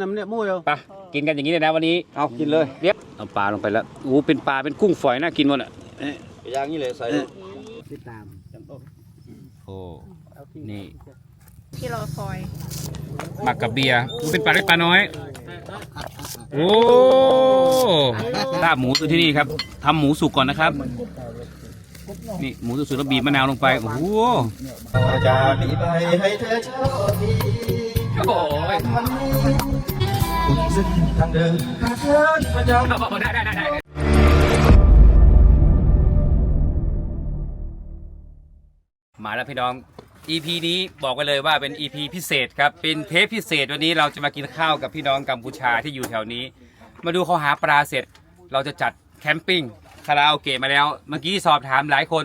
น้ำเนี่ยมู่เดียวไปกินกันอย่างนี้เลยนะวันนี้เอากินเลยเรียบเอาปลาลงไปแล้วโอ้เป็นปลาเป็นกุ้งฝอยน่ากินหมดอะเอ๊ะอย่างนี้เลยใส่ติดตามโอ้นี่ที่รอคอยหมักกับเบียร์เป็นปลาเล็กปลาน้อย โอ้ลาบหมูตัวที่นี่ครับทำหมูสุกก่อนนะครับ นี่หมูสุกๆแล้วบีบมะนาวลงไป โอ้โหจะมีไปให้เธอโชคดีโอ้ยวันนี้ คุณซึ่งทางเดินหาเธอประจำ ได้ได้ได้ได้มาแล้วพี่น้อง EP นี้บอกกันเลยว่าเป็น EP พิเศษครับ เป็นเทปพิเศษวันนี้เราจะมากินข้าวกับพี่น้องกัมพูชาที่อยู่แถวนี้ มาดูเขาหาปลาเสร็จ เราจะจัดแคมปิ้งคาราโอเกะมาแล้ว เมื่อกี้สอบถามหลายคน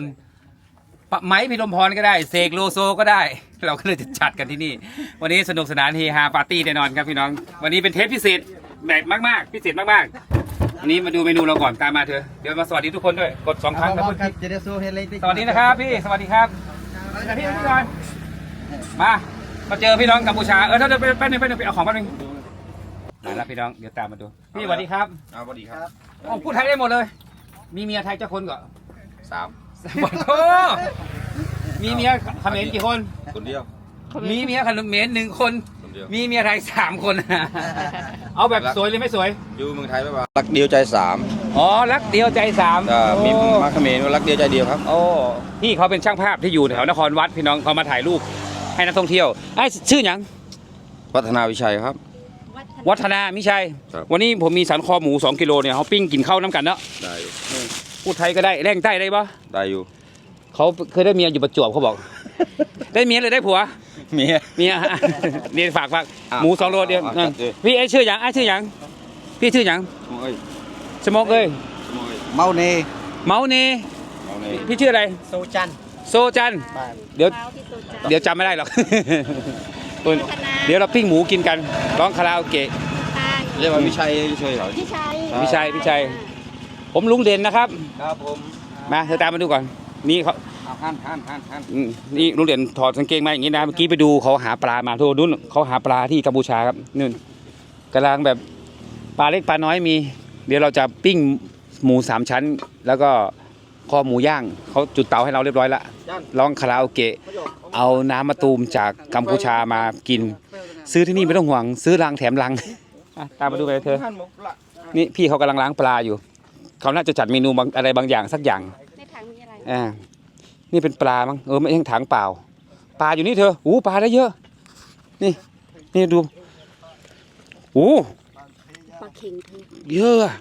ปะไม้พิรมพรก็ได้เสกโลโซก็ได้ เราก็เลยจะจัดกันที่นี่ วันนี้สนุกสนานเฮฮาปาร์ตี้แน่นอนครับพี่น้อง วันนี้เป็นเทปพิเศษแบบมากๆ พิเศษมากๆวันนี้มาดูเมนูเราก่อนตามมาเถอะเดี๋ยวมาสวัสดีทุกคนด้วยกดสองครั้งครับครับจะได้สู้เฮลิสวัสดีนะครับพี่สวัสดีครับพี่พี่ก่อนมามาเจอพี่น้องกัมพูชาเออถ้าเดินไปแป๊บนึงแป๊บนึงไปเอาของแป๊บนึงมาแล้วพี่น้องเดี๋ยวตามมาดูพี่สวัสดีครับเอาสวัสดีครับโอ้พูดไทยได้หมดเลย มีเมียไทยเจ้าคนก่อนสาม สวัสดีมีเมียเขมรกี่คน คนเดียว มีเมียเขมรหนึ่งคน คนเดียว มีเมียไทยสามคน เอาแบบสวยหรือไม่สวย อยู่เมืองไทยไหมวะรักเดียวใจสามอ๋อ รักเดียวใจสามอ่ามีโอ้มาเขมรว่ารักเดียวใจเดียวครับ โอ้พี่เขาเป็นช่างภาพที่อยู่แถวนครวัดพี่น้องเขามาถ่ายรูปให้นักท่องเที่ยวไอ้ยชื่อหยังวัฒนาวิชัยครับ วัฒนามิชัย ครับ วันนี้ผมมีสันคอหมู 2 กิโลเนี่ยเขาปิ้งกินข้าวน้ำกันเนาะได้อยู่ พูดไทยก็ได้แรงใต้ได้ปะได้อยู่ เขาเคยได้เมียอยู่ประจวบเขาบอก ได้เมียเลยได้ผัว เมีย เมียเนี่ยฝากฝากอะหมูสองโลเดียวอะนั่นจัดเลยพี่ไอ้ชื่อหยังไอ้ชื่อหยังพี่ชื่อหยังโอ้ยสมกเอ้ยโอ้ยเมาเนเมาเนเอาเลยพี่ชื่ออะไรโซจันโซจันเดี๋ยวเท้าที่ตัวจันเดี๋ยวจำไม่ได้หรอกคุณเดี๋ยวเราปิ้งหมูกินกันร้องคาราโอเกะตายเรียกว่าวิชัยเฉยๆเหรอพี่ชัยพี่ชัยพี่ชัย ผมลุงเด่นนะครับครับผมมาเธอตามมาดูก่อน นี่เขาเอาหันหันหันหันอืมนี่ลุงเด่นถอดกางเกงมาอย่างนี้นะเมื่อกี้ไปดูเขาหาปลามาทุกนุ่นเขาหาปลาที่กัมพูชาครับนู่นกำลังแบบปลาเล็กปลาน้อยมี เดี๋ยวเราจะปิ้งหมูสามชั้น แล้วก็คอหมูย่างเขาจุดเตาให้เราเรียบร้อยละร้องคาราโอเกะเอาน้ำมะตูมจากกัมพูชามากิน ซื้อที่นี่ไม่ต้องห่วง ซื้อรังแถมรังอะตามมาดูไปเถอะหันหมกละนี่พี่เขากำลังล้างปลาอยู่ เขาน่าจะจัดเมนูบางอะไรบางอย่างสักอย่างในถังมีอะไรอ่านี่เป็นปลามั้งเออไม่ใช่ถังเปล่า ปลาอยู่นี่เธออู้ปลาได้เยอะ นี่นี่ดูอู้ปลาเข็งเธอเยอะอะ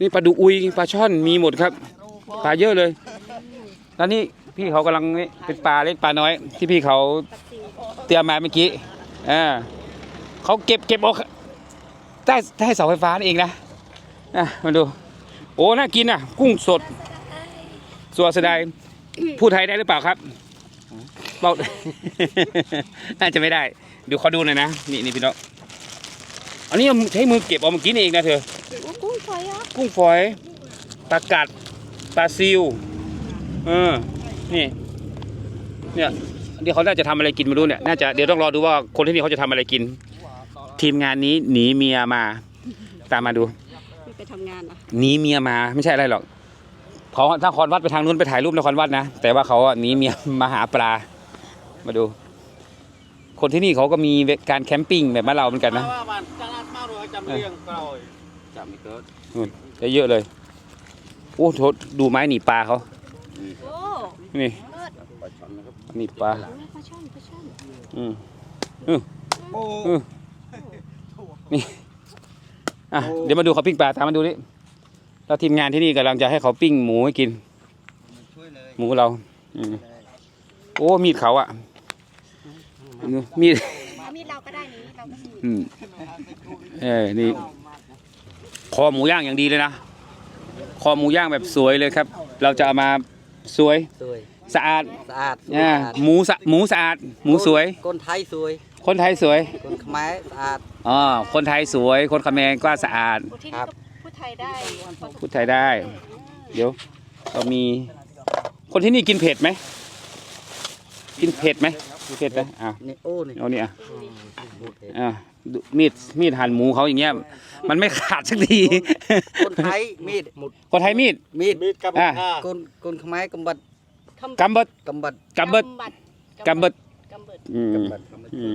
นี่ปลาดุอุยปลาช่อนมีหมดครับปลาเยอะเลยแล้วนี่พี่เขากำลังนี่เป็นปลาเล็กปลาน้อย ที่พี่เขาปลาซิวเตรียมมาเมื่อกี้อ่าเขาเก็บเก็บออกใต้ใต้เสาไฟฟ้านี่เองนะอะมาดู โอ้ น่ากินอะ กุ้งสดสัวเสดายพูดไทยได้หรือเปล่าครับเบา น่าจะไม่ได้ เดี๋ยวขอดูหน่อยนะ นี่นี่พี่น้อง อันนี้ใช้มือเก็บเอาเมื่อกี้นี่เองนะเธอโอ้กุ้งฝอยอะกุ้งฝอย ปลากัด ปลาซิว เออ นี่ เนี่ยเดี๋ยวเขาน่าจะทำอะไรกินไม่รู้เนี่ย น่าจะเดี๋ยวต้องรอดูว่าคนที่นี่เขาจะทำอะไรกิน ทีมงานนี้หนีเมียมา ตามมาดู ไม่ไปทำงานอะหนีเมียมาไม่ใช่อะไรหรอกเขาถ้าคอนวัดไปทางนู้นไปถ่ายรูปนครวัดนะแต่ว่าเขาอะหนีเมียมาหาปลา มาดู คนที่นี่เขาก็มีการแคมปิ้งแบบบ้านเราเหมือนกันนะ ว่าบ้านจังหวัดมาหรือจำเรียงกลอยจับมีเกิดนู่นได้เยอะเลย โอ้โทษดูไม้หนีปลาเขา โอ้นี่เลิศปลาช่อนนะครับหนีปลาปลาช่อนปลาช่อนอืม โอ้เออนี่ อะเดี๋ยวมาดูเขาปิ้งปลาตามมาดูนี่แล้วทีมงานที่นี่กำลังจะให้เขาปิ้งหมูให้กิน ช่วยเลยหมูเราอืมโอ้มีดเขาอะมีดเอามีดเราก็ได้นี่เราก็มีอืมเออนี่คอหมูย่างอย่างดีเลยนะคอหมูย่างแบบสวยเลยครับ เราจะเอามาสวยสวยสะอาดสะอาดอ่าหมูสะหมูสะอาด หมูสวย คนไทยสวย คนไทยสวย คนขมายสะอาด อ๋อคนไทยสวย คนเขมรก็สะอาด โอ้ที่ครันี่บก็พูดไทยได้พูดไทยได้ เดี๋ยวเรามี คนที่นี่กินเผ็ดไหม กินเผ็ดไหมเผ็ดไหมอะนี่โอ้นี่เอาเนี่ยอะดูมีดมีดหั่นหมูเขาอย่างเงี้ย มันไม่ขาดสักที คนไทยมีดคนไทยมีด มีดอะคนคนขมายกำบัดกำเบิดกำบัดกำเบิดบัดกำเบิดกำเบิดอืมอืม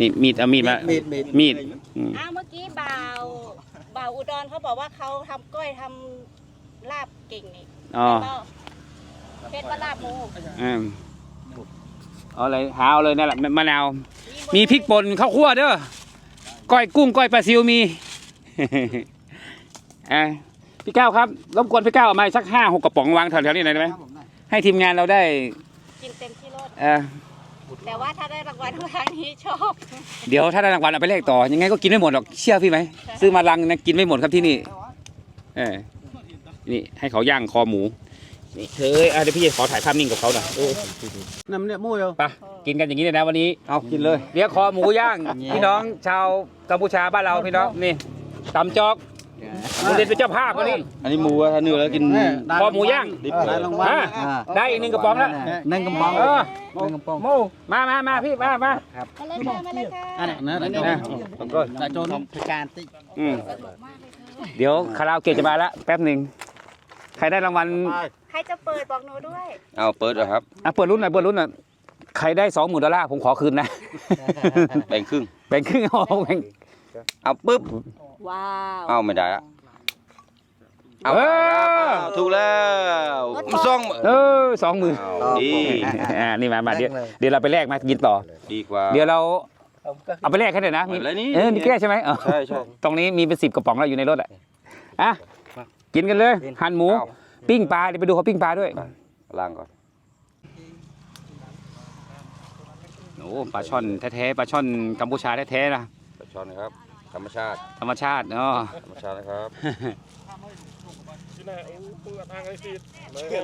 นี่มีดเอามีดมา มีดมีดมีดอืมอ้าวเมื่อกี้บ่าวบ่าวอุดรเขาบอกว่าเขาทำก้อยทำลาบเก่งนี่อ๋อเป็นว่าลาบหมูอืมเอาเลยหาเอาเลยนั่นแหละมะนาวมีพริกป่นข้าวคั่วเด้อก้อยกุ้งก้อยปลาซิวมี อะพี่ก้าวครับรบกวนพี่ก้าวเอามาสักห้าหกกระป๋องวางแถวๆนี้หน่อยได้ไหมให้ทีมงานเราได้กินเต็มที่รสเออ แต่ว่าถ้าได้รางวัลทางนี้ชอบเดี๋ยวถ้าได้รางวัลเอาไปแลกต่อ ยังไงก็กินไม่หมดหรอกเชื่อพี่ไหมซื้อมาลังนะกินไม่หมดครับที่นี่เออนี่ให้เขาย่างคอหมูนี่เฮ้ยอะเดี๋ยวพี่จะขอถ่ายภาพนิ่งกับเขาหน่อยเออน้ำเนี่ยมุ้ยไปกินกันอย่างนี้เลยนะวันนี้เอากินเลยเลี้ยงคอหมูย่างพี่น้องชาวกัมพูชาบ้านเราพี่น้องนี่ตำจอก มูเรียนเป็นเจ้าภาพวันนี้อันนี้หมูอะถ้าเนื้อแล้วกินคอหมูย่างดิบได้รางวัลอะได้อีกหนึ่งกระป๋องแล้วนึ่งกระป๋องเออนึ่งกระป๋องโมมามามาพี่มามามาเลยค่ะมาเลยค่ะอันนี้นะอันนี้นะก็จะโจนพิการติอืมเดี๋ยวคาราโอเกะจะมาแล้วแป๊บหนึ่งใครได้รางวัลใครจะเปิดบอกหนูด้วยเอาเปิดเหรอครับอะเปิดรุ่นหน่อยเปิดรุ่นหน่อยใครได้สองหมื่นดอลลาร์ผมขอคืนนะ แบ่งครึ่งแบ่งครึ่งเอาแบ่ง เอาปุ๊บ ว้าวเอาไม่ได้ละเอาเออถูกแล้วซ่องเออสองหมื่นเอาดีอ่านี่มามาเดี๋ยวเดี๋ยวเราไปแลกมากินต่อ ดีกว่า เดี๋ยวเราเอาไปแลกให้หน่อยนะไม่เป็นไรนี่ เออนี่แก้ใช่ไหมเออใช่ใช่ตรงนี้มีเป็นสิบกระป๋องแล้วอยู่ในรถอะอะกินกันเลยหั่นหมูเอาปิ้งปลาเดี๋ยวไปดูเขาปิ้งปลาด้วยล้างก่อนโอ้ปลาช่อนแท้ๆปลาช่อนกัมพูชาแท้ๆนะปลาช่อนนะครับ ธรรมชาติ ธรรมชาติเนาะธรรมชาตินะครับไปอ่างติดกัน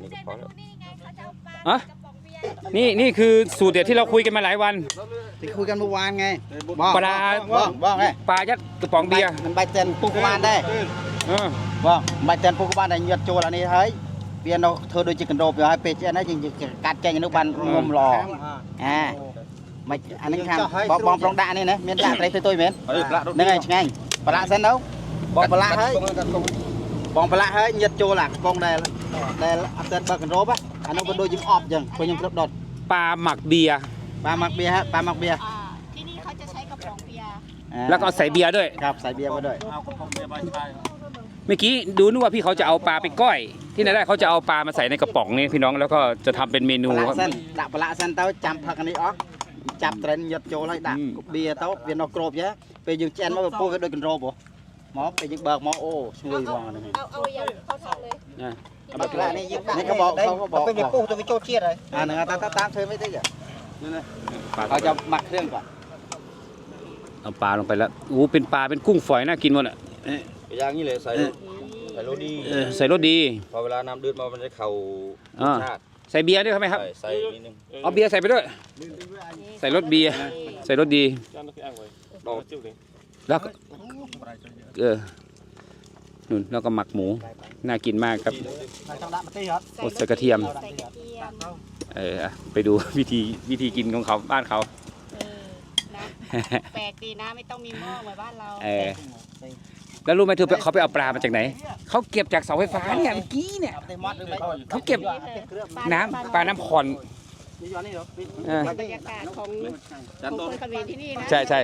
นี่ก็พอแล้วนี่ไงเขาจะเอาปลาอะกระป๋องเบียร์นี่นี่คือสูตรเด็ดที่เราคุยกันมาหลายวันที่คุยกันเมื่อวานไงปลาบ้องบ้องไงปลายัดกระป๋องเบียร์มันใบเต็นปุกบ้านได้เออบ้องใบเต็นปุกบ้านได้ยัดโจรอันนี้เฮ้ยเบียร์เราเธอโดยจิกันโดบอยู่ให้เป็ดอันนั้นจริงๆการแกงนุบันงมรออ่า ไม่อันนี้ครับบอกบองปรองด่านี่นะเมียนด่าอะไรตัวๆเหม็น เฮ้ยปลาโดด นั่นไงไงปลาเส้นđâu บองปลาเฮ้ยบองปลาเฮ้ยยัดโจหลักบองได้ได้อัพเดทเบิร์กันโรบอ่ะอันนั้นก็โดยยิงออบยังก็ยังครบดอด ปลาหมักเบียร์ ปลาหมักเบียร์ฮะปลาหมักเบียร์ อ่าที่นี่เขาจะใช้กระป๋องเบียร์ อ่า แล้วก็เอาใส่เบียร์ด้วย ครับใส่เบียร์มาด้วย เมื่อกี้ดูนึกว่าพี่เขาจะเอาปลาไปก้อย ที่ไหนได้เขาจะเอาปลามาใส่ในกระป๋องนี่พี่น้องแล้วก็จะทำเป็นเมนู ปลา ครับ เส้นដាក់ปลาเส้นទៅចាំផឹកអានេះអស់ចាប់ត្ จับเทรนยัดโจไล่ดักเบียร์ต๊ะเบียร์นอกรอบเยอะไปยืนแจนมาแบบปูไปโดนกันโรบหมอไปยืนเบิกหมอโอ้ช่วยมองเลยเขาทำเลยนี่ก็บอกเขาบอกเป็นปูตัวไปโจเชียดเลยอ่าหนึ่งตามตามเธอไม่ได้เหรอเขาจะหมักเครื่องก่อนเอาปลาลงไปแล้วโอ้เป็นปลาเป็นกุ้งฝอยน่ากินหมดอะอย่างนี้เลยใส่ใส่รสดีใส่รสดีพอเวลาน้ำเดือดมามันจะเข่ารสชาติ ใส่เบียร์ด้วยครับไหมครับ ใส่ใส่นิดนึงเอาเบียร์ใส่ไปด้วย ใส่รถเบียร์ ใส่รถดี แล้วก็เออนุ่นแล้วก็หมักหมู น่ากินมากครับโอ้ใส่กระเทียมใกระเทียมออไปดูวิธีวิธีกินของเขาบ้านเขาแปลกดีนะไม่ต้องมีหม้อเหมือนบ้านเรา แล้วรู้ไหมเธอเขาไปเอาปลามาจากไหน เขาเก็บจากเสาไฟฟ้าเนี่ยเมื่อกี้เนี่ยเขาเก็บน้ำปลาน้ำขอนบรรยากาศของของคนเขมรที่นี่นะใช่ใช่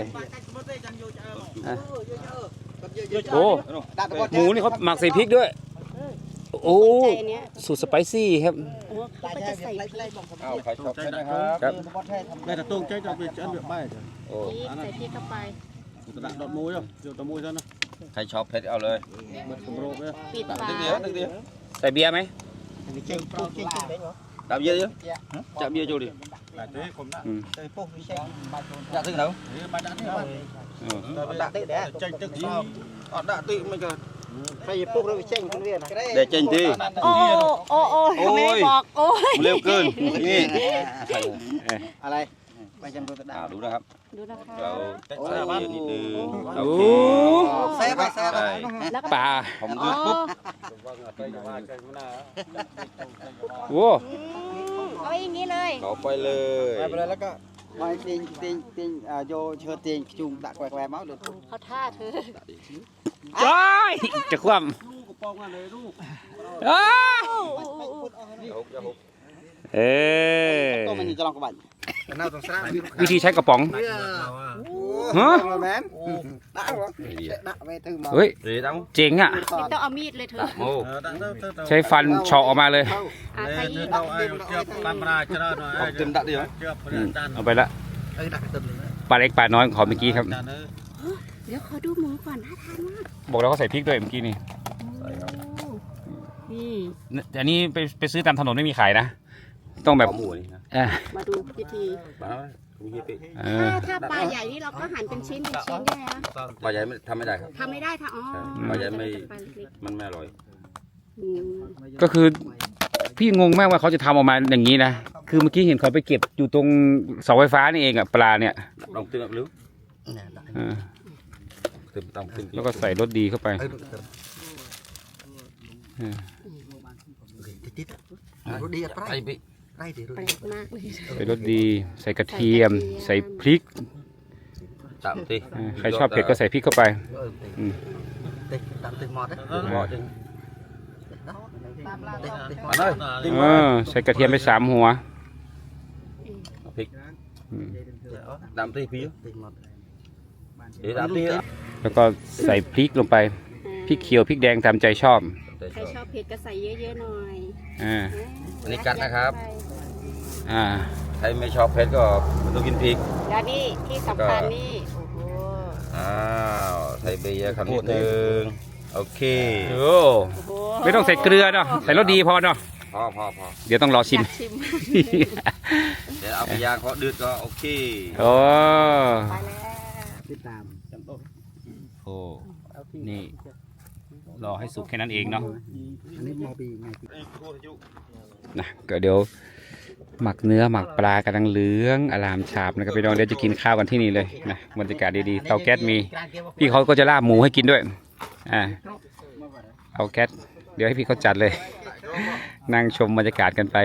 โอ้หมูนี่เขาหมักใส่พริกด้วย โอ้สูตรสไปซี่ครับเขาจข่พริกเครชอบใช่ไหมครับแม่ต่ตุ้งใจจะไปเจอเดือดใบโอ้ใส่พริกเข้าไปตะดดมูยเดี๋ยู่ตะมูยซะนะ ใครชอบเผ็ดเอาเลยปิดฝา Được đĩa, được đĩa. ใส่เบียร์ไหม Đạp bia chứ? Chạm bia vô đi. Ừ. Dạ thích đâu? Ừ. Ờ, đã tự mình cả. เดี๋ยวเจนทีโอ้โอ้โอ้ยไม่ได้บอกโอ้ย เร็วเกิน นี่ อะไร ดาอ่าดูนะครับ ดูนะคะเราใส่เยอะนิดนึงโอโอ้เซฟไปเซฟไป แลป่าผมอ๋อดูปุ๊บว้อืเอาอย่างนี้เลยเอาไปเลย ไปเลยแล้วก็มาติงติงติงโยเชิญติงจุงตักแควแควมาส์เดือดเขาท่าเธอจ้อยจะคว่ำอ้าวอู้อู้อู้มันนี่จะลองกบัน ระบะวิธีใช้กระป๋อง ฮะ แมนดักวะดักไปถึงมาเฮ้ยดีตั้งเจ๋งอะไม่ต้องเอามีดเลยเธอโอ้ใช้ฟันเฉาะออกมาเลยอะขยี้เอาไอ้เทียบตามราชนะหน่อยเอาเต็มดักเดียวเทียบอืมจานเอาไปละเอ้ยดักเต็มเลยปลาเล็กปลาน้อยของเมื่อกี้ครับจานเออเดี๋ยวขอดูหมูก่อนน่าทานมากบอกแล้วก็ใส่พริกด้วยเมื่อกี้นี่นี่แต่อันนี้ไปไปซื้อตามถนนไม่มีขายนะ ต้องแบบเอาหมูนี่นะเออมาดูพิธีบ้ามีเฮียปิเอถ้าอถ้าปลาใหญ่นี่เราก็หั่นเป็นชิ้นเป็นชิ้นได้นะปลาใหญ่ไม่ทำไม่ได้ครับทำไม่ได้ถ้าอ๋อปลาใหญ่ไม่ปลาเล็กมันไม่อร่อย ๆอืมก็คือพี่งงมากว่าเขาจะทำออกมาอย่างนี้นะคือเมื่อกี้เห็นเขาไปเก็บอยู่ตรงเสาไฟฟ้านี่เองอะปลาเนี่ยลองเติมหรือเออเติมต้องเติมแล้วก็ใส่รสดีเข้าไปเอ้ยเติมเออติดๆรถดีอะไรไอ้ปิไรดีรถแปลดีกมากเลยใส่รสดี ใส่กระเทียม ใส่พริกตามที่เออใครชอบเผ็ดก็ใส่พริกเข้าไปเอออืมติดดักติดหมดนะเหมาะจริงติดติดมาเลยติดเออใส่กระเทียมไปสามหัวพริกอืมตามที่พี่ติดหมดเดี๋ยวตามที่แล้วก็ใส่พริกลงไป พริกเขียว พริกแดงตามใจชอบ ใครชอบเผ็ดก็ใส่เยอะๆหน่อยอ่าอันนี้กัดนะครับ อ่าใครไม่ชอบเผ็ดก็ไม่ต้องกินพริก แล้วนี่ที่สำคัญนี่โอ้โหอ้าวใส่เบียร์คำนิดนึงโอเคโอ้โอ้โหไม่ต้องใส่เกลือเนาะใส่รสดีพอเนาะพอพอพอเดี๋ยวต้องรอชิมอยากชิมเดี๋ยวเอาไปย่างเขาะเดือดก็โอเคโอ้ไปแล้วติดตามโอ้นี่ รอให้สุกแค่นั้นเองเนาะอันนี้มอปีไงปีนะก็เดี๋ยวหมักเนื้อหมักปลากำลังเหลืองอลามฉาบนะครับพี่น้องเดี๋ยวจะกินข้าวกันที่นี่เลยนะบรรยากาศดีๆเตาแก๊สมี พี่เขาก็จะลาบหมูให้กินด้วยอ่าเอาแก๊สเดี๋ยวให้พี่เขาจัดเลย นั่งชมบรรยากาศกันไป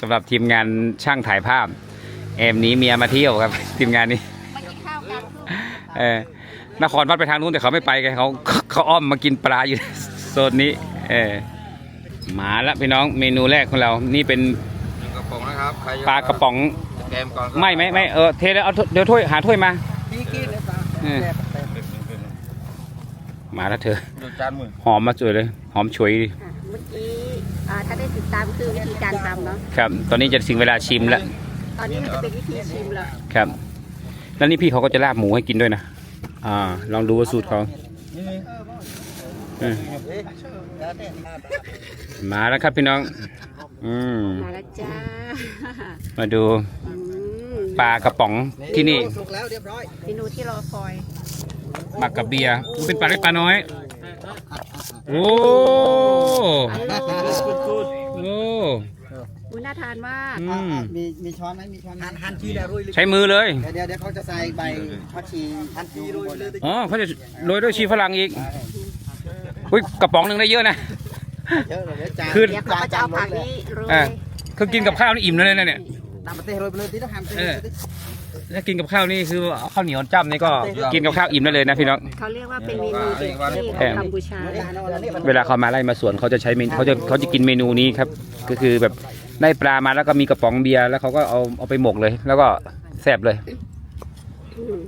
สำหรับทีมงานช่างถ่ายภาพ แอมหนี้เมียมาเที่ยวครับ ทีมงานนี้มากินข้าวกันเออ นครวัดไปทางนู้นแต่เขาไม่ไปไงเขาเขาอ้อมมากินปลาอยู่โซนนี้ เออมาแล้วพี่น้องเมนูแรกของเรา นี่เป็นกระป๋องนะครับใครปลากระป๋องแกมก่อนไม่ไม่ไม่เออเทแล้วเอาเดี๋ยวถ้วยหาถ้วยมาพี่กินเลยปลาเออมาแล้วเธอดูจานมือหอมมาสวยเลย หอมฉุยดิอะเมื่อกี้อ่าถ้าได้ติดตามคือวิธีการทำเนาะครับ ตอนนี้จะถึงเวลาชิมแล้วตอนนี้มันจะเป็นวิธีชิมแล้วครับ แล้วนี่พี่เขาก็จะลาบหมูให้กินด้วยนะ อ่า ลองดูว่าสูตรเขาเออมาแล้วครับพี่น้อง อืม มาแล้วจ้ามาดูอืมปลากระป๋องที่นี่สุกแล้วเรียบร้อยเมนูที่รอคอยหมักกับเบียร์อุ๊ยเป็นปลาเล็กปลาน้อย โอ้อร่อยโอ้ อุ้ยน่าทานมาก อืมมีมีช้อนไหมมีช้อนหั่นหั่นชีแล้วรุยใช้มือเลย เดี๋ยวเดี๋ยวเดี๋ยวเขาจะใส่ใบผักชีหั่นชีรุยเลยอ๋อเขาจะโรยด้วยชีฝรั่งอีกอุ้ยกระป๋องหนึ่งได้เยอะนะ เยอะเลยเดี๋ยวจานคือ เดี๋ยวเขาก็จะเอาผักนี้โรยอะคือกินกับข้าวนี่อิ่มเลยนะเนี่ย ตามประเทศโรยไปเลยที่ต้องหั่นเออ ถ้ากินกับข้าวนี่คือเอาข้าวเหนียวจ้ำนี่ก็กินกับข้าวอิ่มได้เลยนะพี่น้อง เขาเรียกว่าเป็นเมนูเด็ดที่ของกัมพูชา เวลาเขามาไล่มาสวนเขาจะใช้เมนเขาจะเขาจะกินเมนูนี้ครับ ก็คือแบบ ได้ปลามาแล้วก็มีกระป๋องเบียร์แล้วเขาก็เอาเอาไปหมกเลย แล้วก็แซ่บเลยอืม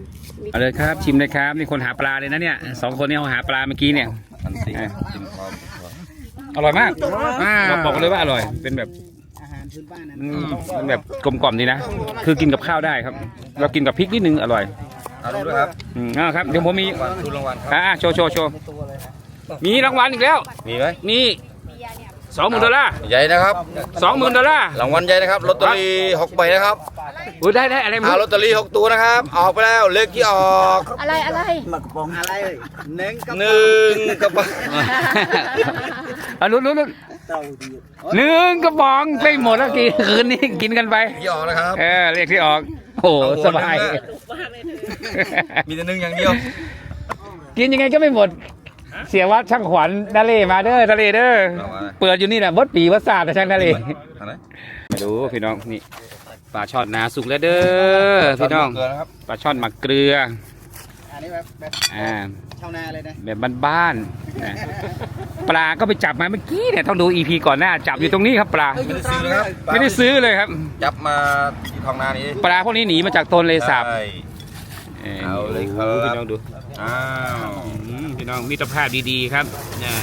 มีเอาเลยครับ ชิมเลยครับนี่คนหาปลาเลยนะเนี่ยสองคนนี้เขาหาปลาเมื่อกี้เนี่ยอันสี่จิ้มพร้อมอร่อยมากเราบอกเลยว่าอร่อย เป็นแบบอาหารพื้นบ้านนะอืมมันแบบกลมกล่อมดีนะ คือกินกับข้าวได้ครับ เรากินกับพริกนิดนึงอร่อยเอาดูด้วยครับอืมอ่าครับเดี๋ยวผมมีรางวัลทุนรางวัลครับอ่าโชว์โชว์โชว์มีรางวัลอีกแล้ว มีไหมนี่ สองหมื่นดอลลาร์ใหญ่นะครับสองหมื่นดอลลาร์รางวัลใหญ่นะครับลอตเตอรี่หกใบนะครับอุ้ยได้ได้อะไรไมั้เอาลอตเตอรี่หกตัวนะครับออกไปแล้วเลขที่ออกอะไรอะไรหมักกระป๋องอะไรเอ่ยเน้งกับหนึ่งกระป๋องเอาลุ้นลุ้นลุ้นเต่าดีหนึ่งกระป๋องไม่หมดแล้วกี่คืนนี้กินกันไปที่ออกนะครับเออเรียกที่ออกโอ้โหสบายมีแต่หนึ่งอย่างเดียวกินยังไงก็ไม่หมด เสียวัดช่างขวัญนาเลมาเด้อนาเลเด้อเอามาเปิดอยู่นี่นะบดปีวัดศาสตร์นะช่างนาเลอะไรมาดูพี่น้องนี่ปลาช่อนนาสุกแล้วเด้อพี่น้องเกลือนะครับปลาช่อนหมักเกลืออันนี้แบบแบบอ่าชาวนาเลยนะแบบบ้านๆนะปลาก็ไปจับมาเมื่อกี้เนี่ยต้องดูอีพีก่อนหน้าจับอยู่ตรงนี้ครับปลาไม่ได้ซื้อนะครับไม่ได้ซื้อเลยครับ จับมาที่ท้องนานี้ปลาพวกนี้หนีมาจากต้นเลยสาบใช่เอาเลยครับพี่น้องดู อ้าวอืมพี่น้องมิตรภาพดีๆครับนะ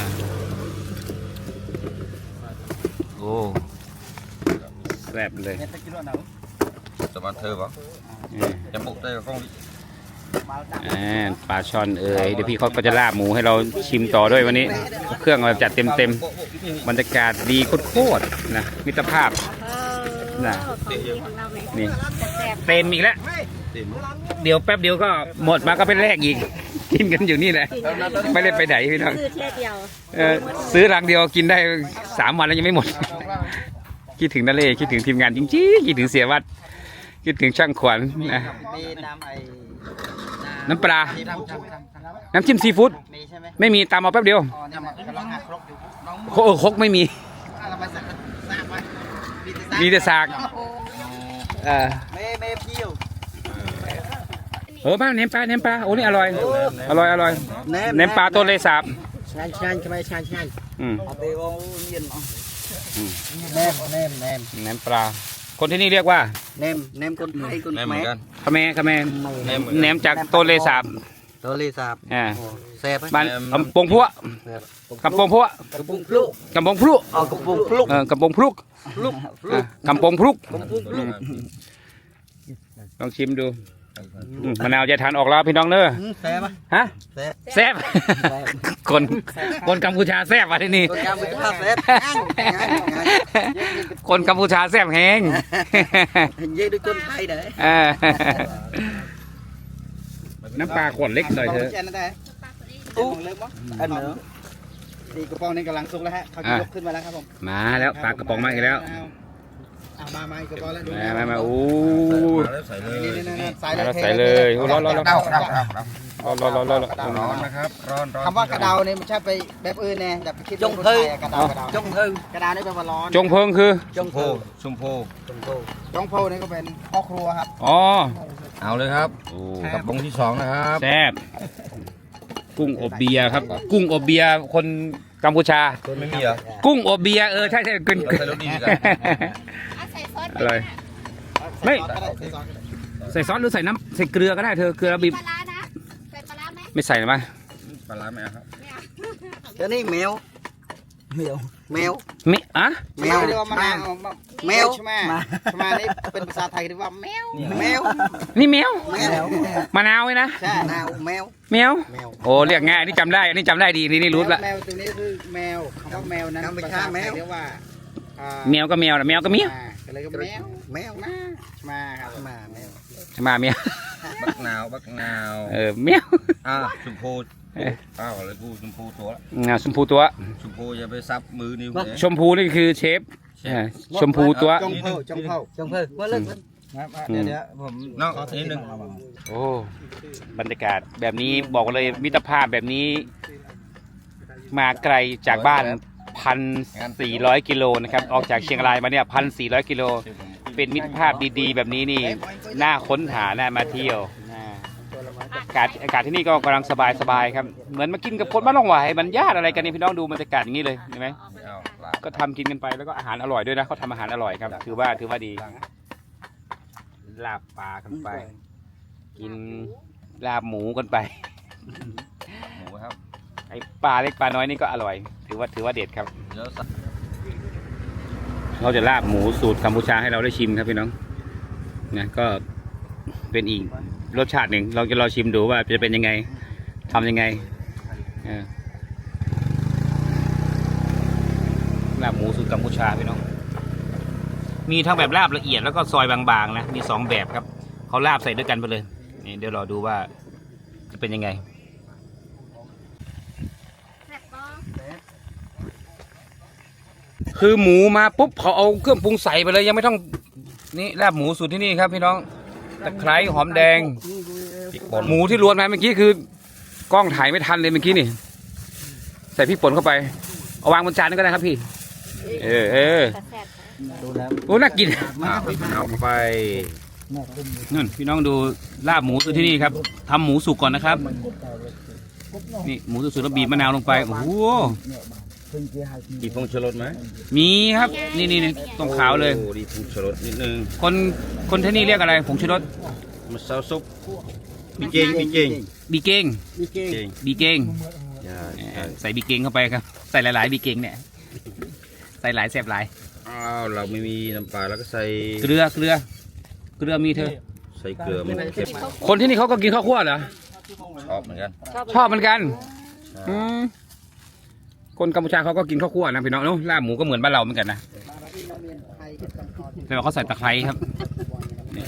โอ้แซ่บเลยเนี่ยตะกี้ว่าหนาวจะมาเธอปะอืมจะบุกได้กับกล้องดิมาดักอ่าปลาช่อนเอ่ยเดี๋ยวพี่เขาก็จะลาบหมูให้เราชิมต่อด้วยวันนี้ เครื่องมาจัดเต็มๆบรรยากาศดีโคตรๆนะมิตรภาพเออน่ะของดีของเราเนี่ยนี่แซ่บเต็มอีกแล้ว เดี๋ยวแป๊บเดียวก็หมดมาก็เป็นแรกอีก กินกันอยู่นี่แหละ ไม่ได้ไปไหนพี่น้องซื้อแค่เดียวเออซื้อรังเดียวกินได้สามวันแล้วยังไม่หมด คิดถึงนาเล่คิดถึงทีมงานจริงๆคิดถึงเสียวัด คิดถึงช่างขวัญนะมีน้ำไอ้น้ำปลาที่ทำทำทำทำน้ำจิ้มซีฟู้ดมีใช่ไหมไม่มีตามมาแป๊บเดียวอ๋อเนี่ยมันกำลังหักครกอยู่น้องโคเออครกไม่มีอะไรมาสักสากไว้มีแต่สากเออเม่เม่เพียว เออบ้านเนมปลาเนมปลาโอ้นี่อร่อย อร่อยอร่อยเนมปลาต้นเลยสาบชานชานทำไมชานชานอืม เอาไปวางเมียนเอาอืมแนมแนมแนมเนมปลา คนที่นี่เรียกว่าแนมแนมคนไทยคนแม่เหมือนกัน ขะแมขะแมแม่เหมือนเนมจากต้นเลยสาบตัวลีสาบอ่าแซ่บไหมบ้านกำปงพัวกำปงพัวกระปุกพลุกกำปงพลุเอากระปุกพลุกเออกำปงพลุกพลุกพลุอะกกำปงพลุกกระปุกพลุกลองชิมดู อืมมะนาวจะทานออกแล้วพี่น้องเนอะอืมแซ่บไหมฮะแซ่บแซ่บ คนคนกัมพูชาแซ่บว่ะที่นี่คนกลางเป็นข้าวแซ่บคนกัมพูชาแซ่บแฮงเย่ด้วยคนไทยเด้อเออน้ำปลาขวดเล็กหน่อยเถอะแค่นั้นได้อู้เล็กมั้งอันเนอะดีกระป๋องนี้กำลังสุกแล้วฮะเขาจะยกขึ้นมาแล้วครับผมมาแล้วปลากระป๋องมาอีกแล้วเอามามาอีกกระป๋องแล้วดูมามามาโอ้แล้วใส่เลยนี่นี่นี่ใส่มาแล้วทใส่เลยโอ้ร้อนร้อนร้อนเด้าครับครับครับร้อนร้อนร้อนร้อนร้อนนะครับร้อนร้อนคำว่ากระเดาเนี่ยไม่ใช่ไปแบบอื่นแน่แต่ไปคิดจงเพิ่กระเดากระเดาจงเพิ่กระเดานี่แปลว่าร้อนจงเพิงคือจงโพเพิ่ชุมโพจงเพิ่จงเพิ่นี่ก็เป็นพ่อครัวครับอ๋อเอาเลยครับโอ้กับปงที่สองนะครับแซ่บกุ้งอบเบียร์ครับ กุ้งอบเบียร์คนกัมพูชาไม่มีเหรอกุ้งอบเบียร์เออใช่ใช่กิน ใส่รสดีดีกันเอาใส่ซอสอร่อยไม่ ใส่ซอสหรือใส่น้ำใส่เกลือก็ได้เธอเกลือบีบปลาร้านะ ใส่ปลาร้าไหมไม่ใส่หรือมั้ยปลาร้าไหมครับเดี๋ยวนี้แมว แมวแมวไม่อะแมวเรียกว่ามะนาวแมวใช่ไหมใช่ไหมนี่เป็นภาษาไทยเรียกว่าแมวแมวนี่แมวแมวมะนาวไว้นะใช่แมวแมวแมวแมวโอ้เรียกง่ายอันนี่จำได้อันนี้จำได้ดีนี่นี่รู้ละแมวตัวนี้คือแมวคำว่าแมวนั้นภาษาไทยเรียกว่าอ่าแมวก็แมวนะแมวก็เมียวอ่า ก็เลยก็แมวแมวมามาครับมาแมวมาเมียวบักนาวบักนาวเออแมวอ่าชุมโพอ้าวอะไรกูชุมโพตัวละอ่าชมพูตัวชุมโพอย่าไปซับมือนิ้วเนี่ยชมพูนี่คือเชฟอ่าชมพูตัวจงเพิ่จงเพิ่จงเพิ่ว่าเลิกเดี๋ยวเดี๋ยวผมน้องนิดนึงโอ้บรรยากาศแบบนี้บอกเลยมิตรภาพแบบนี้ มาไกลจากบ้าน พันสี่ร้อยกิโลนะครับออกจากเชียงรายมาเนี่ยพันสี่ร้อยกิโลเป็นมิตรภาพดีๆ แบบนี้นี่น่าค้นหาน่ามาเที่ยวน่าอากาศอากาศที่นี่ก็กำลังสบายๆครับ เหมือนมากินกับคนบ้านหลงหวายมันญาติอะไรกันนี่พี่น้องดูบรรยากาศอย่างนี้เลยเห็นไหมเอาลาก็ทำกินกันไปแล้วก็อาหารอร่อยด้วยนะเขาทำอาหารอร่อยครับ ถือว่าถือว่าดีลาบปลากันไป กินลาบหมูกันไปหมูครับไอปลาเล็กปลาน้อยนี่ก็อร่อย ถือว่าถือว่าเด็ดครับเดี๋ยวเขาจะลาบหมูสูตรกัมพูชาให้เราได้ชิมครับพี่น้องนะก็เป็นอีกรสชาติหนึ่งเราจะรอชิมดูว่าจะเป็นยังไงทำยังไงเออลาบหมูสูตรกัมพูชาพี่น้อง มีทั้งแบบลาบละเอียดแล้วก็ซอยบางๆนะมีสองแบบครับเขาลาบใส่ด้วยกันไปเลยนี่เดี๋ยวรอดูว่าจะเป็นยังไง แซ่บปะ คือหมูมาปุ๊บเขาเอาเครื่องปรุงใส่ไปเลยยังไม่ต้องนี่ลาบหมูสูตรที่นี่ครับพี่น้องตะไคร้หอมแดงพริกป่นหมูที่รวนมาเมื่อกี้คือกล้องถ่ายไม่ทันเลยเมื่อกี้นี่ ใส่พริกป่นเข้าไปเอาวางบนจานนี่ก็ได้ครับพี่ เออเออกระแซ่บดูแล้วโอ้น่ากินอ่าพี่เอาไปนั่นพี่น้องดูลาบหมูตัวที่นี่ครับทำหมูสุกก่อนนะครับ นี่หมูสุกๆแล้วบีบมะนาวลงไปโอ้โห มีพงชรสไหมมีครับ นี่นี่นี่ตรงขาวเลย โอ้ดีพงชรสนิดนึงคนคนที่นี่เรียกอะไรผงชูรสมะซาวซุปมีเก่งมีเก่งบีเก้งเก่งบีเก้งใช่เอใช่อใส่บีเก้งเข้าไปครับ ใส่หลายๆบีเก้งเนี่ย ใส่หลายแซ่บหลาย อ้าวเราไม่มีน้ำปลาแล้วก็ใส่เกลือเกลือ เกลือมีเธอ ใส่เกลือมันเค็มคนที่นี่เขาก็กินข้าวคั่วเหรอชอบเหมือนกันชอบเหมือนกัน อืม คนกัมพูชาเขาก็กินข้าวคั่วนะพี่น้องเนอะลาบหมูก็เหมือนบ้านเราเหมือนกันนะแต่ว่าเขาใส่ตะไคร้ครับนี่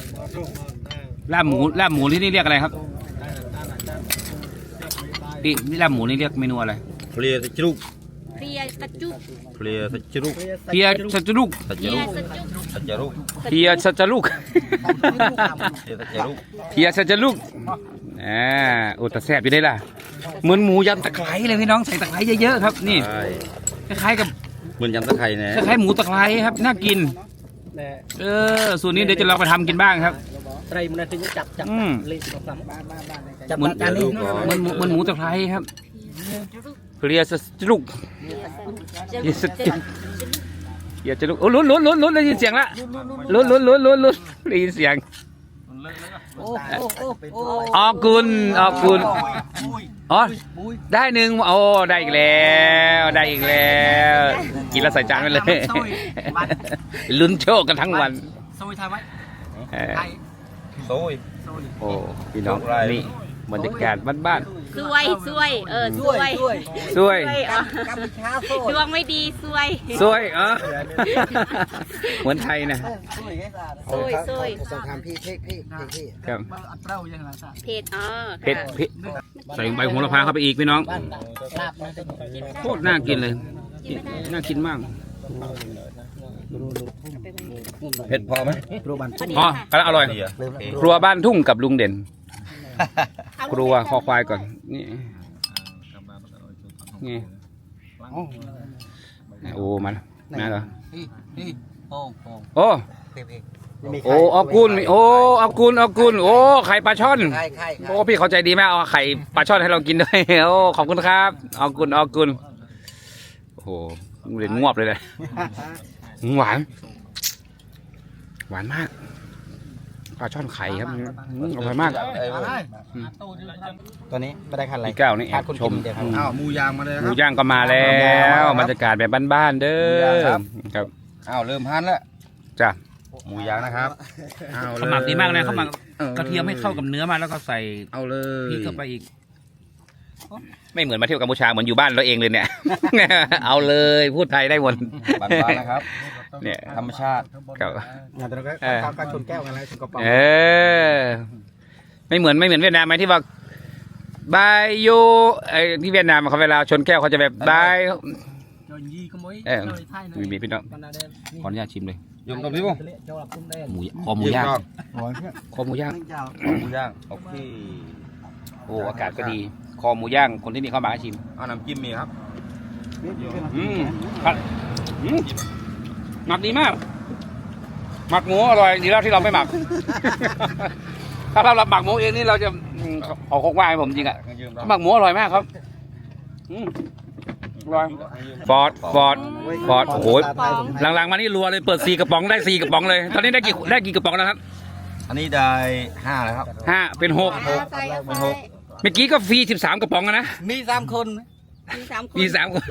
ลาบหมูลาบหมูที่นี่เรียกอะไรครับนี่นี่ลาบหมูนี่เรียกเมนูอะไรเพลียตะจรุกเพลียกระจุกเพลียตะจรุกเพียสัจลุกตะเพจลีรุยกกระจุกตะจรุกเพียสัจลุกเพลียตะจรุกเพียสัจลุกอ่าโอ้แต่แซ่บอยู่ได้ล่ะ เหมือนหมูยำตะไคร้เลยพี่น้องใส่ตะไคร้เยอะๆครับนี่ใช่คล้ายๆกับเหมือนยำตะไคร้นะคล้ายๆหมูตะไคร้ครับน่ากิน เออส่วนนี้เดี๋ยวจะลองไปทำกินบ้างครับไตรมันถึงจะจับจับอืมเละสองสามจับเหมือนจานนี้เหมันหมูเหมันหมูตะไคร้ครับเรียสลุกเรียสจุกเรียสลุกโอ้ลุ้นลุ้นลุ้นลุ้นได้ยินเสียงละลุ้นลุ้นลุ้นลุ้นลุ้นได้ยินเสียงโอ้โอ้โอ้โอ้ออกกุลออกกุลอ๋อได้หนึ่งโอ้ได้อีกแล้วได้อีกแล้วกินแล้วใส่จานไปเลยลุ้นโชคกันทั้งวันซอยทำไว้เออไทยโซ่ยโอ้พี่น้องโชคร้ายนี่บรรยากาศบ้าน ซวยซวย เออซวยด้วยๆสวยซวยอ๋อกัมพูชาโซ่ดวงไม่ดีซวยสวยเออเหมือนไทยนะซวยซวยสงครามพี่เพ่พี่พี่ครับอัตราอย่างไรสักเผ็ดอ๋อเผ็ดเผ็ดใส่ใบโหระพาเข้าไปอีกพี่น้องลาบนะโคตรน่ากินเลย น่ากินมากเผ็ดพอไหมอ๋อกำลังอร่อยดีอะโอเคครัวบ้านทุ่งกับลุงเด่น ครัวคอควายก่อนนี่นี่โอ้มาแล้วมาแล้วนี่นี่โป่งโป่งโอ้เพ่เพ่โอ้ออกุลโอ้ออกุลออกุลโอ้ไข่ปลาช่อนไข่ไข่โอ้พี่เขาใจดีมากเอาไข่ปลาช่อนให้เรากินด้วยโอ้ขอบคุณครับออกุลออกุลโอ้โหลุงเด่นงวบเลยเลยหวาน หวานมาก ปลาช่อนไข่ครับอืมอร่อยมากไอ้เว้ยตัวนี้ไม่ได้คันอะไรพี่ก้าวนี่แอขาดบคนชม กินเดี๋ยวครับอืมอ้าวหมูยางมาเลยหคมูรับ ย่างก็มาแล้วบรรยากาศแบบบ้านๆเด้หมูย่างอครับ ครับอ้าวเริ่มหั่นแล้วจ้ะหมูยางนะครับเอาเลยเขาหมักดีมากนะเขาหมักกระเทียมให้เข้ากับเนื้อมาแล้วก็ใส่เอาเลยพริกเข้าไปอีกไม่เหมือนมาเที่ยวกัมพูชาเหมือนอยู่บ้านเราเองเลยเนี่ย เอาเลยพูดไทยได้หมด บานๆนะครับ เนี่ย ธรรมชาติครับ งานตัวนั้นก็เออก็ก็ชนแก้วกันแล้วชนกระป๋องเออ ไม่เหมือนไม่เหมือนเวียดนามไหมที่ว่าบายโยไอ้ที่เวียดนามเขาเวลาชนแก้วเขาจะแบบบาย จนยี่ก็ไม่เออไทยมีมีพี่น้องบรรดาเดนขออนุญาตชิมเลยยมตรงนี้ป่ะเจ้าหลับตุ้มแดงหมูคอหมูย่างเยี่มคอหมูย่างหมูย่างโอเคโอ้อากาศก็ดี คอหมูย่างคนที่นี่เข้ามาให้ชิมเอาน้ำจิ้มมีครับอืมครับอืม หมักดีมาก หมักหมูอร่อยดีแล้วที่เราไม่หมัก ถ้าเราหมักหมูเองนี่เราจะอืมขอคกว่าให้ผมจริงอะยืมเราหมักหมูอร่อยมากครับอืมอร่อยฟอร์ดฟอร์ดฟอร์ดโอ้โหหลังๆมานี่รัวเลยเปิดสี่กระป๋องได้สี่กระป๋องเลย ตอนนี้ได้กี่ได้กี่กระป๋องแล้วครับอันนี้ได้ห้าแล้วครับ ห้าเป็นหก ใส่เอาไปเมื่อกี้ก็ฟรีสิบสามกระป๋องอะนะ มีสามคน มีสามคนมีสามคน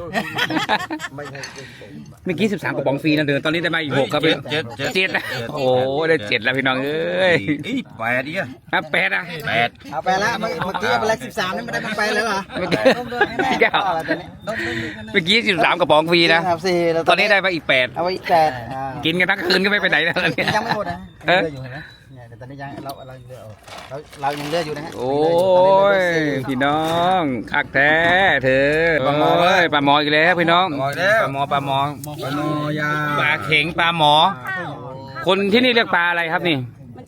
เมื่อกี้สิบสามกระป๋องฟรีนะเดินตอนนี้ได้มาอีกหกครับเจ็ดเจ็ดเจ็ดเจ็ดนะโอ้ได้เจ็ดแล้วพี่น้องเอ้ยอีแปดอีกอะอะแปดอะแปดเอาไปแล้วเมื่อเมื่อกี้เอาไปแล้วสิบสามนี่ไม่ได้มาไปแล้วเหรอเมื่อกี้พี่แก้วเอาละตอนนี้เมื่อกี้สิบสามกระป๋องฟรีนะครับสี่แล้วตอนนี้ได้มาอีกแปดเอาไว้แปดอ่ากินกันทั้งคืนก็ไม่ไปไหนแล้วเนี่ยยังไม่หมดนะเอ๊ะเลืออยู่เห็นไหมเนี่ยแต่ตอนนี้ยังเราเรายังเลือเอาเราเรายังเลืออยู่นะฮะโอ้ยพี่น้องคักแท้เธอปลาหมอเลยปลาหมออีกแล้วพี่น้องหมดแล้ว ปลาหมอปลาหมอปลาโนยาปลาเข็งปลาหมอ คนที่นี่เรียกปลาอะไรครับนี่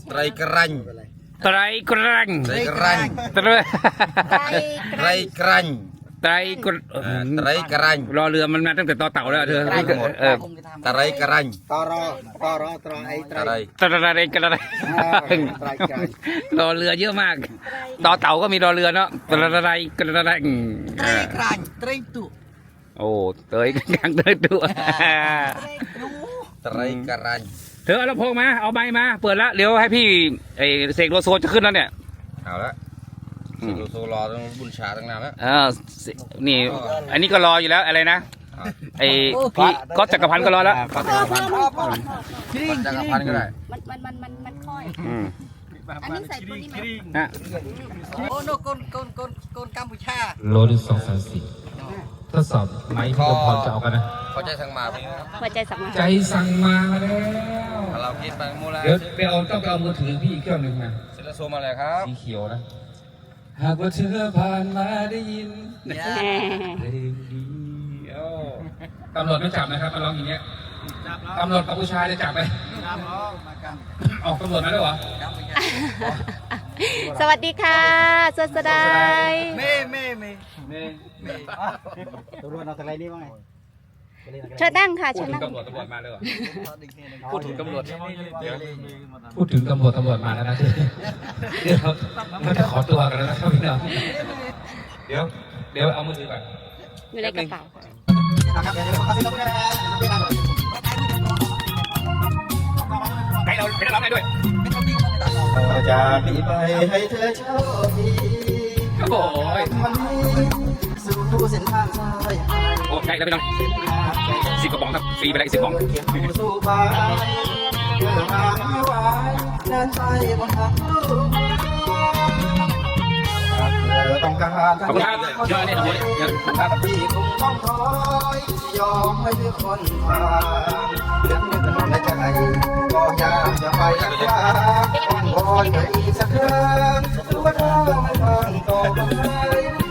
ไตรกรันไตรกรังไตรกรันไตรไก่ไตรกรัน ไไตรกรเออตะไรกระรันรอเรือมันมาตั้งแต่ต่อเต่าแล้วเธอเออตะไรกระรันตรตรตรไอ้ตรตะไรตะระเรกระไรอ่าไตรไกรรอเรือเยอะมาก ต่อเต่าก็มีรอเรือเนาะตะระไรกระไรอืมไตรกรันไตรตุโอ้เตยกลางเตยตัวตะไรกระรันเธอเอาลำโพงมา เอาไม้มา เปิดละ เดี๋ยวให้พี่ไอเสกโลโซจะขึ้นแล้วเนี่ย เอาละ อืมสิโลโซรอต้องบุญชาตั้งนานแล้วเออเสนี่ อันนี้ก็รออยู่แล้วอะไรนะไอพี่ก็จักรพันธ์ก็รอแล้วจักรพันธ์จักรพันธ์ก็ได้มันมันมันมันมันค่อย อืมอันนี้ใส่ตัวนี้ไหมฮะโอ้โนกนกนกนกนกัมพูชาโลที่สองสามสี่ทดสอบไม้ที่เราพอจะเอากันนะเขาใจสั่งมาหัวใจสักมาใจสั่งมาแล้วถ้าเราคิดไปมูลเดี๋ยวไปเอาต้องไปเอามือถือพี่อีกเครื่องหนึ่งมาสิโลโซมาเลยครับสีเขียวนะ หากว่าเธอผ่านมาได้ยินแหมเพลงเดียวตำรวจไม่จับนะครับมาร้องอย่างเงี้ยตำรวจกัมพูชาจะจับไหมออกตำรวจมาด้วยเหรอสวัสดีค่ะสวัสดีเม่เม่เม่ตำรวจเอาอะไรนี่ว่าไง เชิญนั่งค่ะพูเชิดญถึงนั่งตำรวจตำรวจมาเลยเหรอ พูดถึงตำรวจพูดถึงตำรวจตำรวจมาแล้วนะเดี๋ยวเราจะขอตัวกันแล้วนะครับพี่น้องเดี๋ยว เดี๋ยวเอามือถือก่อน อยู่ในกระเป๋าไกด์เราเป็นนักร้องได้ด้วยจากนี้ไปให้เธอโชคดีโอ้ย วันนี้ สู่เส้นทางโอ้ไกด์แล้วพี่น้องสิบกระป๋องครับฟรีไปได้สิบกระป๋องเก็บผู้สู่ฟ้าเดินทางไม่ไหวเดินไปบนทางลูกเธอต้องการขอบคุณครับเยอะเนี่ยโอ้ยเยอะครับที่คงต้องคอยยอมให้ทุกคนผ่านเรื่องนึกในใจก็อยากจะไปสักครั้งอ้อนวอนไปอีกสักครั้งรู้ว่าเธอไม่ฟังต่อไป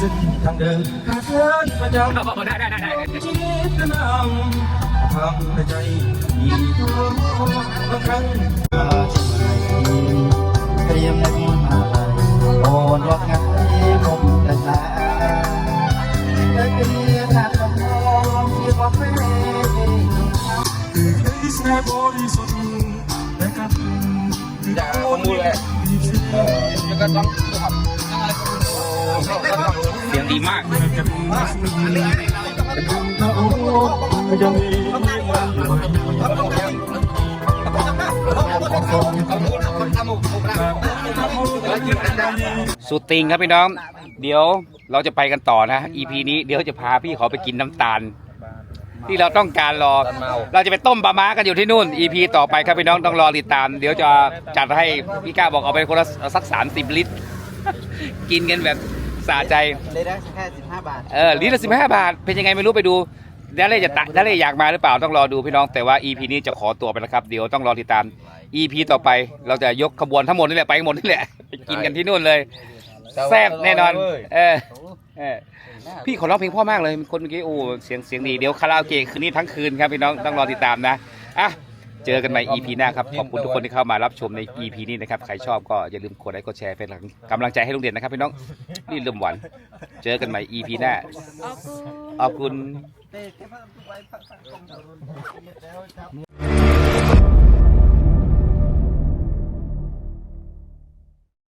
ส้นทางเดินขาดเดินประจำเอาเอาได้ได้ได้ได้ชีวิตนำทำให้ใจมีตัวบางครั้งจะใช่เตรียมนักมาลัยโอนรถงานคมแต่ตาได้เพียงหน้าทองที่ว่าไม่แค่บริสุทธิ์แต่กันอย่ามูลเลยเออแล้วก็ต้องขับเสียง ดีมากสุดติงครับพี่น้อง เดี๋ยวเราจะไปกันต่อนะ EP นี้เดี๋ยวจะพาพี่เขาไปกินน้ำตาล ที่เราต้องการรอ เราจะไปต้มปลาม้ากันอยู่ที่นู่น EP ต่อไปครับพี่น้องต้องรอติดตาม เดี๋ยวจะจัดให้พี่ก้าบอกเอาไปคนละสักสามสิบลิตร กินกันแบบ สะใจ เลยได้แค่15บาทเออลิตรละสิบห้าบาท เป็นยังไงไม่รู้ไปดูดัเล่จะตะดัเล่อยากมาหรือเปล่าต้องรอดูพี่น้องแต่ว่า EP นี้จะขอตัวไปนะครับ เดี๋ยวต้องรอติดตาม EP ต่อไปเราจะยกขบวนทั้งหมดนี่แหละไปหมดนี่แหละไปกินกันที่นู่นเลยแซ่บแน่นอน เออเออพี่ขอร้องเพลงเพ่อมากเลยคนเมื่อกี้โอ้เสียงเสียงดีเดี๋ยวคาราโอเกะคืนนี้ทั้งคืนครับพี่น้องต้องรอติดตามนะอะ เจอกันใหม่ EP หน้าครับ ขอบคุณทุกคนที่เข้ามารับชมใน EP นี้นะครับ ใครชอบก็อย่าลืมกดไลค์กดแชร์เป็นกำลังใจให้ลุงเด่นนะครับพี่น้องนี่เริ่มหวานเจอกันใหม่ EP หน้าขอบคุณขอบคุณ